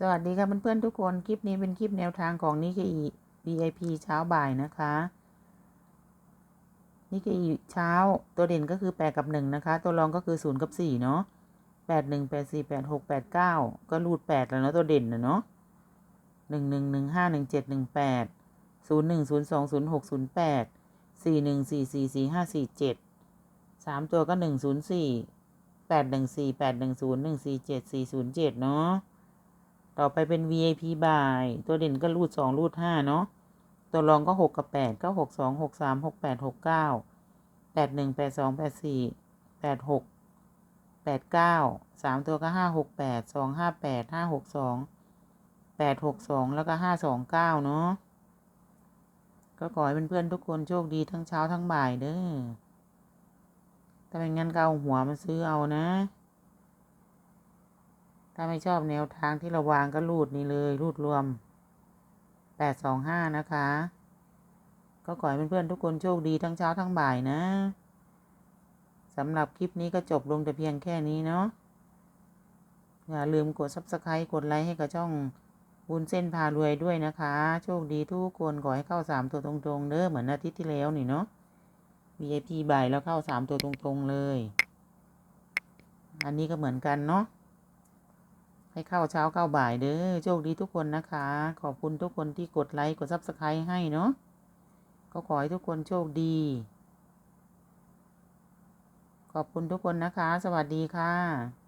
สวัสดีค่ะเพื่อนๆทุกคน คลิปนี้เป็นคลิปแนวทางของนิกเกอี VIP เช้าบ่ายนะคะนิกเกอีเช้าตัวเด่นก็คือ 8 กับ 1 นะคะ ตัวรองก็คือ 0 กับ 4 เนาะ8 1 8 4 8 6 8 9 ก็รูด 8 แล้วเนาะตัวเด่นนะเนาะ1 1 1 5 1 7 1 8 0 1 0 2 0 6 0 8 4 1 4 4 4 5 4 7 3 ตัวก็ 1 0 4 8 1 4 8 1 0 1 4 7 4 0 7 เนาะ ต่อไปเป็น VIP บ่าย ตัวเด่นก็รูดสองรูดห้าเนาะ ตัวรองก็หกกับแปดก็หกสองหกสามหกแปดหกเก้าแปดหนึ่งแปดสองแปดสี่แปดหกแปดเก้าสามตัวก็ห้าหกแปดสองห้าแปดห้าหกสองแปดหกสองแล้วก็ห้าสองเก้าเนาะ ก็ขอให้เพื่อนๆทุกคนโชคดีทั้งเช้าทั้งบ่ายเด้อถ้าไม่งั้นก็เอาหัวมาซื้อเอานะ ถ้าไม่ชอบแนวทางที่เราวางก็รูดนี่เลยรูดรวมแปดสองห้านะคะ ก็ขอให้เพื่อนๆทุกคนโชคดีทั้งเช้าทั้งบ่ายนะสำหรับคลิปนี้ก็จบลงแต่เพียงแค่นี้เนาะอย่าลืมกด subscribe กดไลค์ให้กับช่องบุญเส้นพารวยด้วยนะคะ โชคดีทุกคนขอให้เข้าสามตัวตรงๆเด้อเหมือนอาทิตย์ที่แล้วนี่เนาะ VIP บ่ายแล้วเข้าสามตัวตรงๆเลย อันนี้ก็เหมือนกันเนาะ ให้เข้าเช้าเข้าบ่ายเด้อโชคดีทุกคนนะคะ ขอบคุณทุกคนที่กดไลค์กดซับสไครต์ให้เนาะก็ขอให้ทุกคนโชคดี ขอบคุณทุกคนนะคะ สวัสดีค่ะ